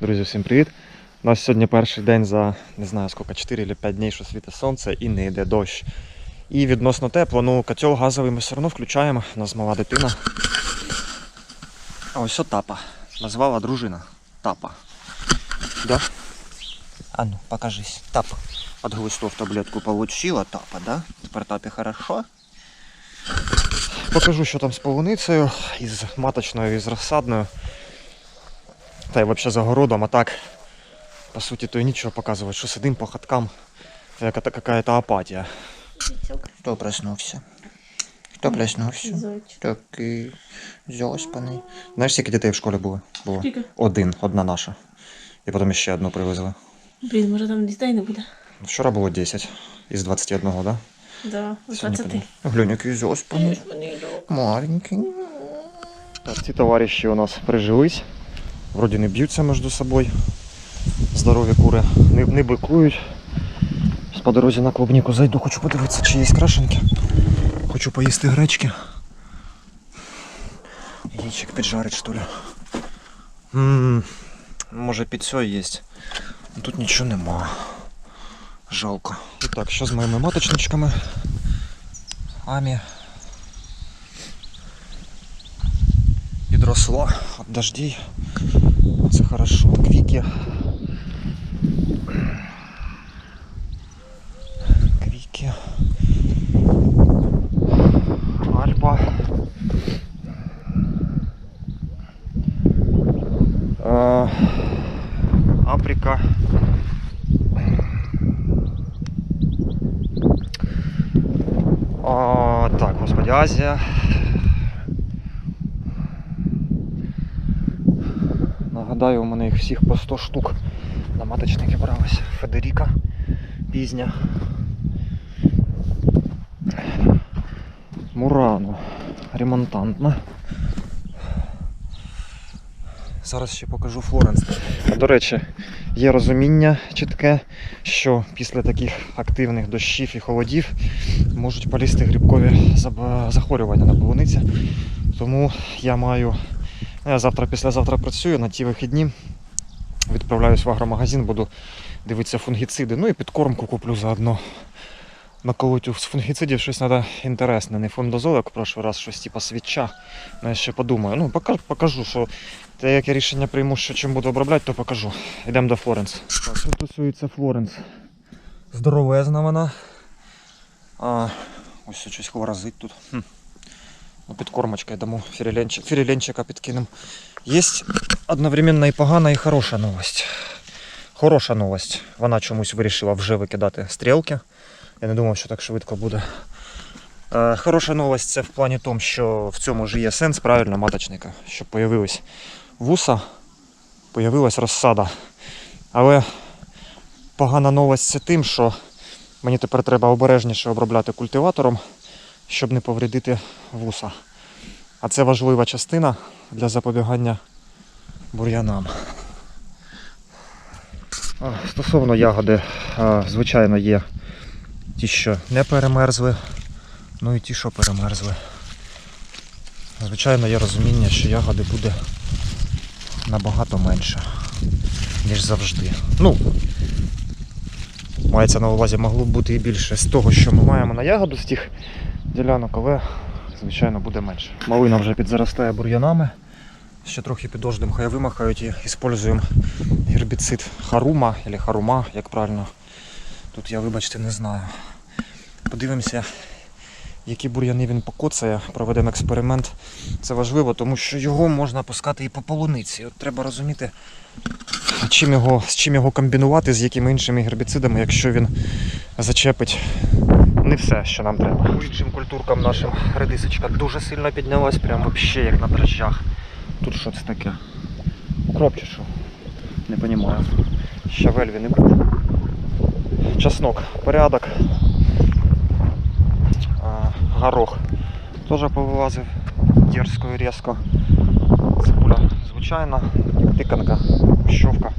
Друзі, всім привіт! У нас сьогодні перший день за не знаю скільки, 4 чи 5 днів, що світить сонце і не йде дощ. І відносно тепло, ну котел газовий ми все одно включаємо, у нас мала дитина. А ось тапа. Назвала дружина. Тапа. Да? А ну, покажись. Тапа. От глистов таблетку получила, тапа, да? Тепер тапі хорошо. Покажу, що там з полуницею, із маточною, із розсадною. Та й взагалі за городом, а так, по суті, то і нічого показувати, що сидим по хаткам, яка-то какая-то апатія. Хто проснувся? Хто проснувся? Такий заспаний. Знаєш, скільки дітей в школі було? було? Один, одна наша. І потім ще одну привезли. Блін, може там дітей не буде? Вчора було 10 із 21, так? Да? Да, 20. Глянь, який заспаний. Маленький. Так, ці товариші у нас прижились. Вроді не б'ються між собою. Здорові кури не, не бикують. По дорозі на клубніку зайду, хочу подивитися, чи є крашенки. Хочу поїсти гречки. Яичек піджарить, що ли. Ммм, може під є. Тут нічого нема. Жалко. І так, що з моїми маточничками? Амі. Підросла від дождей. Це хорошо. Квіки. Квіки. Альба. Е, Африка. А, так, господи, Азія. Нагадаю, у мене їх всіх по 100 штук на маточники бралися. Федеріка пізня. Мурано. Ремонтантна. Зараз ще покажу Флоренс. До речі, є розуміння чітке, що після таких активних дощів і холодів можуть полізти грибкові захворювання на полуниці. Тому я маю. Я завтра, післязавтра працюю на ті вихідні. Відправляюсь в агромагазин, буду дивитися фунгіциди. Ну і підкормку куплю заодно. Наколоть з фунгіцидів щось треба інтересне. Не фундозол, як в прошлий раз, щось типу свіча. Ну, я ще подумаю. Ну, покажу, що те, як я рішення прийму, що чим буду обробляти, то покажу. Йдемо до Флоренс. Що стосується Флоренс. Здоровезна вона. А, ось щось хворозить тут. Хм. Ну, підкормочка, я дамо фіріленчик, фіріленчика підкинемо. Є одновременно і погана, і хороша новость. Хороша новость. Вона чомусь вирішила вже викидати стрілки. Я не думав, що так швидко буде. Е, хороша новость це в плані тому, що в цьому ж є сенс правильно маточника, щоб появились вуса, появилась розсада. Але погана новость це тим, що мені тепер треба обережніше обробляти культиватором, щоб не повредити вуса. А це важлива частина для запобігання бур'янам. Стосовно ягоди, звичайно, є ті, що не перемерзли, ну і ті, що перемерзли. Звичайно, є розуміння, що ягоди буде набагато менше, ніж завжди. Ну, мається на увазі, могло б бути і більше з того, що ми маємо на ягоду з тих ділянок, але, звичайно, буде менше. Малина вже підзаростає бур'янами. Ще трохи підождемо, хай вимахають і використовуємо гербіцид харума або харума, як правильно. Тут я, вибачте, не знаю. Подивимося, які бур'яни він покоцає, проведемо експеримент. Це важливо, тому що його можна пускати і по полуниці. От треба розуміти, чим його, з чим його комбінувати, з якими іншими гербіцидами, якщо він зачепить не все, що нам треба. Іншим культуркам нашим редисочка дуже сильно піднялась, прям взагалі як на дрожжах. Тут що це таке? Укроп чи що? Не розумію. Щавель він і був. Чеснок, порядок. А, горох теж повилазив дерзко і різко. Цибуля звичайна, тиканка, щовка.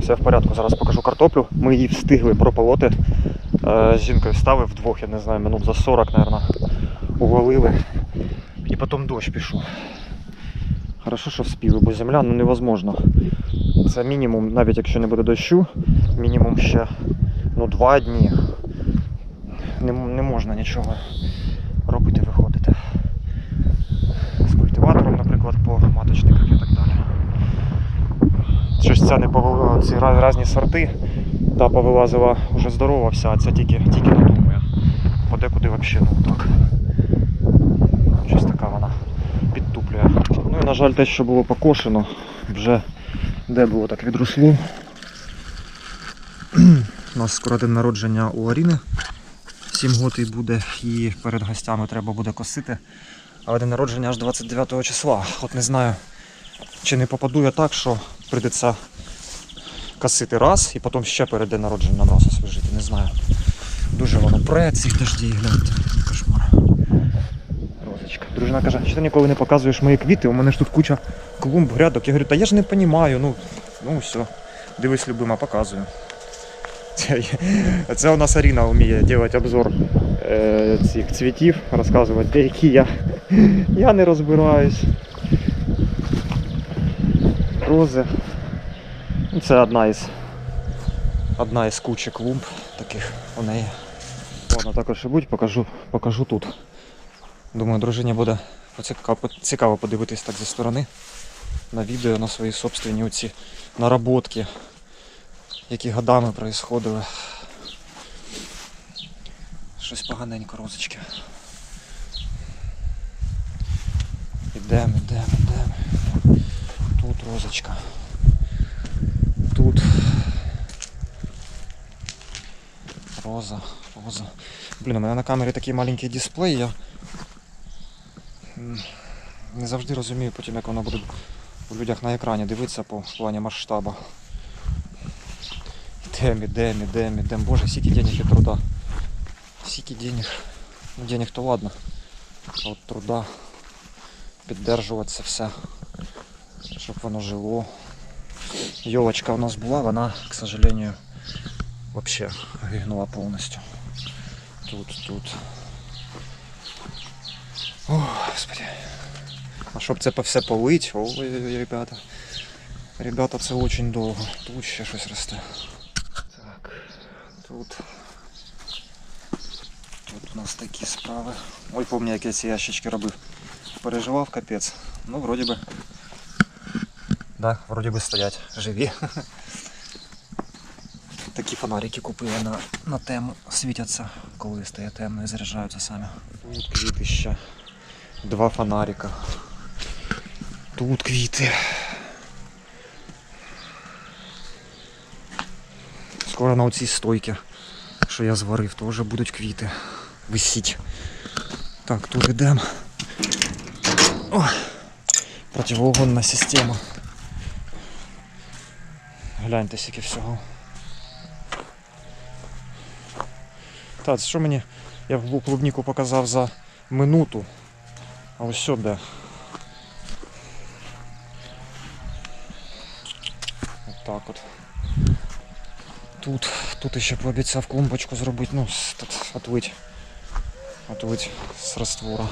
Все в порядку. Зараз покажу картоплю. Ми її встигли прополоти. Е, З жінкою ставив вдвох, я не знаю, минут за 40, мабуть, уголили. І потім дощ пішов. Хорошо, що вспіли, бо земля ну невозможно. Це мінімум, навіть якщо не буде дощу, мінімум ще ну, два дні. Не, не можна нічого робити, виходити. З культиватором, наприклад, по маточниках і так далі. Щось ця не повела, ці різні сорти, та повилазила вже здорова вся, а ця тільки, тільки додумує. Подекуди взагалі ну так. Щось така вона підтуплює. Ну і на жаль, те, що було покошено, вже де було так відросло. У нас скоро день народження у Аріни. 7 років буде і перед гостями треба буде косити. Але день народження аж 29 числа. От не знаю, чи не попаду я так, що прийдеться косити раз і потім ще перед день народження раз освіжити. Не знаю. Дуже воно пре цих дождей, гляньте. Кошмар. Розочка. Дружина каже, що ти ніколи не показуєш мої квіти, у мене ж тут куча клумб, грядок. Я говорю, та я ж не розумію, ну, ну все. Дивись, любима, показую. Це, це у нас Аріна вміє робити обзор е, цих цвітів, розказувати, де які я. Я не розбираюсь. Рози. Це одна із одна із кучі клумб таких у неї. Ладно, також і будь, покажу, покажу тут. Думаю, дружині буде цікаво подивитись так зі сторони на відео, на свої собственні оці наработки, які годами происходили. Щось поганенько, розочки. Ідемо, ідемо, ідемо. Тут розочка. Тут. Роза, роза. Блін, у мене на камері такий маленький дисплей, я не завжди розумію потім, як воно буде у людях на екрані дивитися по плані масштабу. Ідем, ідем, ідем, ідем. Боже, скільки денег і труда. Скільки денег. Ну, денег то ладно. А от труда піддержувати це все. Щоб воно жило. Йолочка у нас була, вона, к сожалению, вообще гигнула повністю. Тут, тут. О, господи. А щоб це все полить, ой, ребята. Ребята, це очень довго. Тут ще щось росте. Так, тут. Тут у нас такі справи. Ой, помню, як я ці ящички робив. Переживав капець. Ну, вроді би. Да, вроді би стоять живі. Такі фонарики купили на, на тему. Світяться, коли стає темно і заряджаються самі. Тут квіти ще. Два фонарика. Тут квіти. Скоро на оцій стойці, що я зварив, теж будуть квіти. Висіть. Так, тут ідемо. О, противоугонна система. Гляньте, скільки всього. Так, що мені. Я клубніку показав за минуту. А ось сюди. От так от. Тут, тут ще пообіцяв клумбочку зробити, ну, тут, отвить. Отвить з раствора.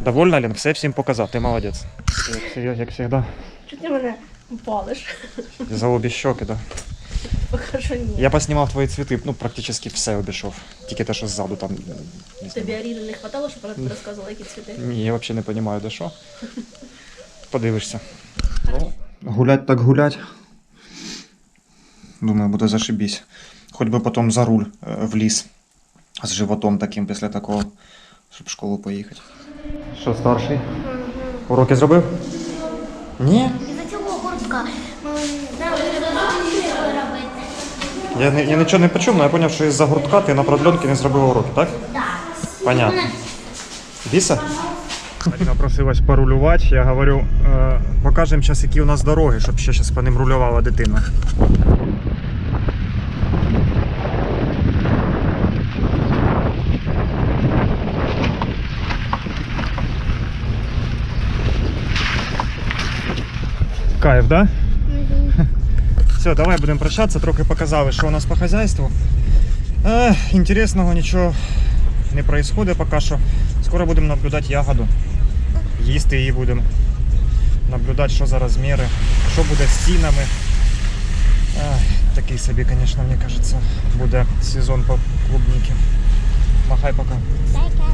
Довольна, Лен? Все всім показав, ти молодець. Як, завжди. Чуть ти мене палиш. За обі щоки, да. Покажу ні. Я поснімав твої цвіти, ну, практично все обійшов. Тільки те, що ззаду там. Не Тобі. Аріни не хватало, щоб вона тобі розказувала, які цвіти? Ні, я взагалі не розумію, де що. Подивишся. Ну, гулять так гулять. Думаю, буде зашибісь. Хоч би потім за руль е, в ліс. З животом таким після такого, щоб в школу поїхати. Що, старший? Уроки зробив? Ні. Нам треба робити. Я, не- я нічого не почув, але я зрозумів, що із-за гуртка ти на продленки не зробив уроки, так? Так. Понятно. Віса? Аліна просилась порулювати. Я говорю, е, покажемо зараз, які у нас дороги, щоб ще зараз по ним рулювала дитина. Кайф, да? Все, давай будемо прощатися. Трохи показали, що у нас по хазяйству. Е, інтересного нічого не происходит поки що. Скоро будемо наблюдати ягоду. Їсти її будемо. Наблюдати, що за розміри, що буде з цінами. Ай, такий собі, звісно, мені кажеться, буде сезон по клубніки. Махай пока. Капа.